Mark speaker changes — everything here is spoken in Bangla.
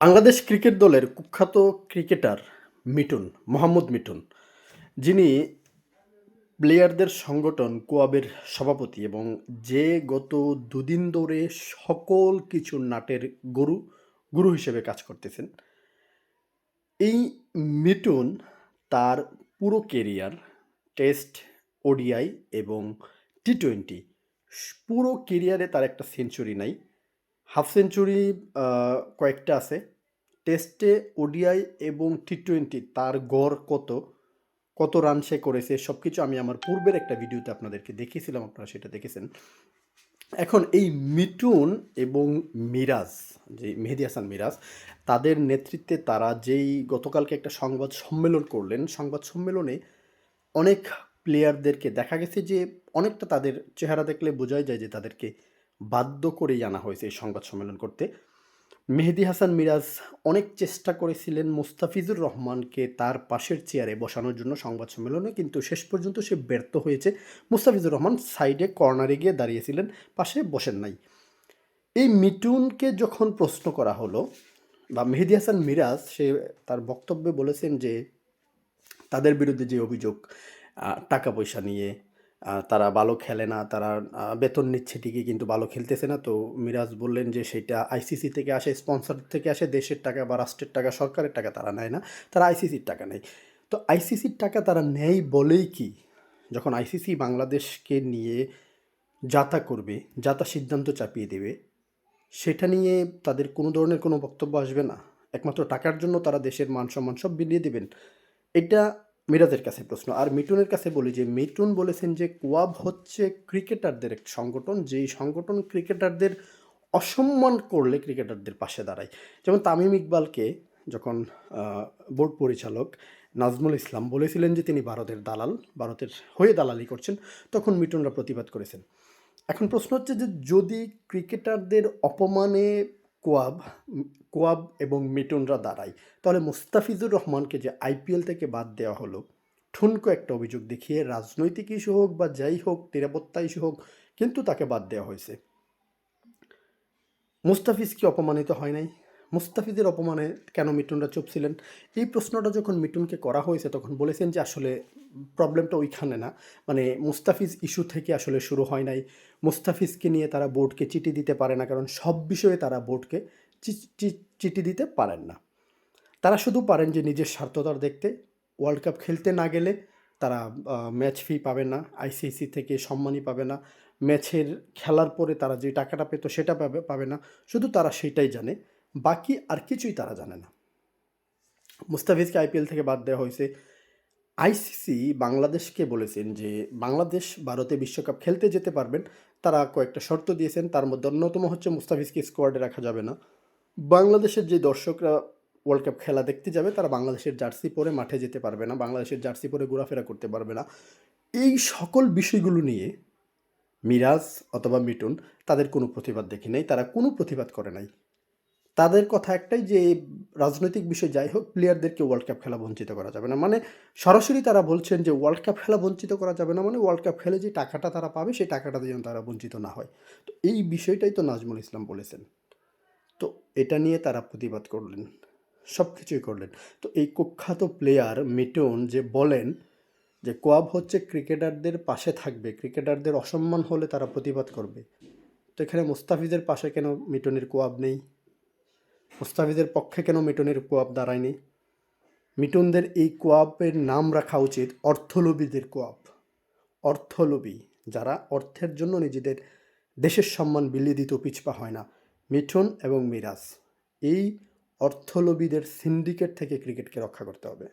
Speaker 1: বাংলাদেশ ক্রিকেট দলের কুখ্যাত ক্রিকেটার মিটুন মোহাম্মদ মিটুন যিনি প্লেয়ারদের সংগঠন কোয়াবের সভাপতি এবং যে গত দুদিন ধরে সকল কিছু নাটের গুরু গুরু হিসেবে কাজ করতেছেন। এই মিটুন তার পুরো কেরিয়ার টেস্ট, ওডিআই এবং টি টোয়েন্টি, পুরো কেরিয়ারে তার একটা সেঞ্চুরি নাই। হাফ সেঞ্চুরি কয়েকটা আছে। টেস্টে ওডিআই এবং টি টোয়েন্টি তার গড় কত? কত রান সে করেছে? সব কিছু আমি আমার পূর্বের একটা ভিডিওতে আপনাদেরকে দেখিয়েছিলাম, আপনারা সেটা দেখেছেন। এখন এই মিটুন এবং মিরাজ, যে মেহেদি হাসান মিরাজ, তাদের নেতৃত্বে তারা যেই গতকালকে একটা সংবাদ সম্মেলন করলেন, সংবাদ সম্মেলনে অনেক প্লেয়ারদেরকে দেখা গেছে যে অনেকটা তাদের চেহারা দেখলে বোঝাই যায় যে তাদেরকে বাধ্য করেই আনা হয়েছে এই সংবাদ সম্মেলন করতে। মেহেদি হাসান মিরাজ অনেক চেষ্টা করেছিলেন মুস্তাফিজুর রহমানকে তার পাশের চেয়ারে বসানোর জন্য সংবাদ সম্মেলনে, কিন্তু শেষ পর্যন্ত সে ব্যর্থ হয়েছে। মুস্তাফিজুর রহমান সাইডে, কর্নারে গিয়ে দাঁড়িয়েছিলেন, পাশে বসেন নাই। এই মিটুনকে যখন প্রশ্ন করা হলো, বা মেহেদি হাসান মিরাজ, সে তার বক্তব্যে বলেছেন যে, তাদের বিরুদ্ধে যে অভিযোগ টাকা পয়সা নিয়ে তারা ভালো খেলে না, তারা বেতন নিচ্ছে ঠিকই কিন্তু ভালো খেলতেছে না। তো মিরাজ বললেন যে সেটা আইসিসি থেকে আসে স্পন্সর থেকে আসে, দেশের টাকা বা রাষ্ট্রের টাকা, সরকারের টাকা তারা নেয় না, তারা আইসিসির টাকা নেয়। তো আইসিসির টাকা তারা নেয় বলেই কি? যখন আইসিসি বাংলাদেশকে নিয়ে যাতা করবে, যাতা সিদ্ধান্ত চাপিয়ে দেবে, সেটা নিয়ে তাদের কোনো ধরনের কোনো বক্তব্য আসবে না। একমাত্র টাকার জন্য তারা দেশের মান সম্মান সব বিলিয়ে দেবেন। এটা মিরাজের কাছে প্রশ্ন, আর মিটুনের কাছে বলি যে মিটুন বলেছেন যে, কোয়াব হচ্ছে ক্রিকেটারদের এক সংগঠন, যেই সংগঠন ক্রিকেটারদের অসম্মান করলে ক্রিকেটারদের পাশে দাঁড়ায়। যেমন তামিম ইকবালকে যখন বোর্ড পরিচালক নাজমুল ইসলাম বলেছিলেন যে, তিনি ভারতের দালাল, ভারতের হয়ে দালালি করছেন, তখন মিটুনরা প্রতিবাদ করেছেন। এখন প্রশ্ন হচ্ছে যে, যদি ক্রিকেটারদের অপমানে কোয়াব কোয়াব এবং মিটুনরা দাঁড়ায়। তাহলে মুস্তাফিজুর রহমানকে যে আইপিএল থেকে বাদ দেওয়া হলো, ঠুনকো একটা অভিযোগ দেখিয়ে রাজনৈতিক ইস্যু হোক বা যাই হোক, নিরাপত্তা ইস্যু হোক, কিন্তু তাকে বাদ দেওয়া হয়েছে। মুস্তাফিজ কি অপমানিত হয় নাই? মুস্তাফিজের অপমানে কেন মিটুনরা চুপ ছিলেন? এই প্রশ্নটা যখন মিটুনকে করা হয়েছে, তখন বলেছেন যে আসলে প্রবলেমটা ওইখানে না। মানে মুস্তাফিজ ইস্যু থেকে আসলে শুরু হয় নাই। মুস্তাফিজকে নিয়ে তারা বোর্ডকে চিঠি দিতে পারে না, কারণ সব বিষয়ে তারা বোর্ডকে চিঠি দিতে পারেন না। তারা শুধু পারেন যে নিজের স্বার্থতার দেখতে। ওয়ার্ল্ড কাপ খেলতে না গেলে তারা ম্যাচ ফি পাবে না আইসিসি থেকে সম্মানই পাবে না। ম্যাচের খেলার পরে তারা যে টাকাটা পেত সেটা পাবে পাবে না। শুধু তারা সেটাই জানে। বাকি আর কিছুই তারা জানে না। মুস্তাফিজকে আইপিএল থেকে বাদ দেওয়া হয়েছে। আইসিসি বাংলাদেশকে বলেছেন যে বাংলাদেশ ভারতে বিশ্বকাপ খেলতে যেতে পারবেন। তারা কয়েকটা শর্ত দিয়েছেন, তার মধ্যে অন্যতম হচ্ছে মুস্তাফিজকে স্কোয়াডে রাখা যাবে না। বাংলাদেশের যে দর্শকরা ওয়ার্ল্ড কাপ খেলা দেখতে যাবে, তারা বাংলাদেশের জার্সি পরে মাঠে যেতে পারবে না, বাংলাদেশের জার্সি পরে ঘোরাফেরা করতে পারবে না। এই সকল বিষয়গুলো নিয়ে মিরাজ অথবা মিটুন তাদের কোনো প্রতিবাদ দেখি নাই, তারা কোনো প্রতিবাদ করে নাই। তাদের কথা একটাই যে, রাজনৈতিক বিষয় যাই হোক প্লেয়ারদেরকে ওয়ার্ল্ড কাপ খেলা বঞ্চিত করা যাবে না। মানে সরাসরি তারা বলছেন যে ওয়ার্ল্ড কাপ খেলা বঞ্চিত করা যাবে না মানে ওয়ার্ল্ড কাপ খেলে যে টাকাটা তারা পাবে, সেই টাকাটা যেন তারা বঞ্চিত না হয়। তো এই বিষয়টাই তো নাজমুল ইসলাম বলেছেন। তো এটা নিয়ে তারা প্রতিবাদ করলেন সব কিছুই করলেন। তো এই কুখ্যাত প্লেয়ার মিটন যে বলেন যে, কোয়াব হচ্ছে ক্রিকেটারদের পাশে থাকবে, ক্রিকেটারদের অসম্মান হলে তারা প্রতিবাদ করবে। তো এখানে মুস্তাফিজের পাশে কেন মিটনের কোয়াব নেই? মুস্তাফিজের পক্ষে কেন মিটনের কোয়াব দাঁড়ায়নি? মিটনদের এই কোয়াবের নাম রাখা উচিত অর্থলোভীদের কোয়াব। অর্থলোভী, যারা অর্থের জন্য নিজেদের দেশের সম্মান বিলিয়ে দিতেও পিছপা হয় না। মিঠুন এবং মিরাজ, এই অর্থলোভীদের সিন্ডিকেট থেকে ক্রিকেটকে রক্ষা করতে হবে।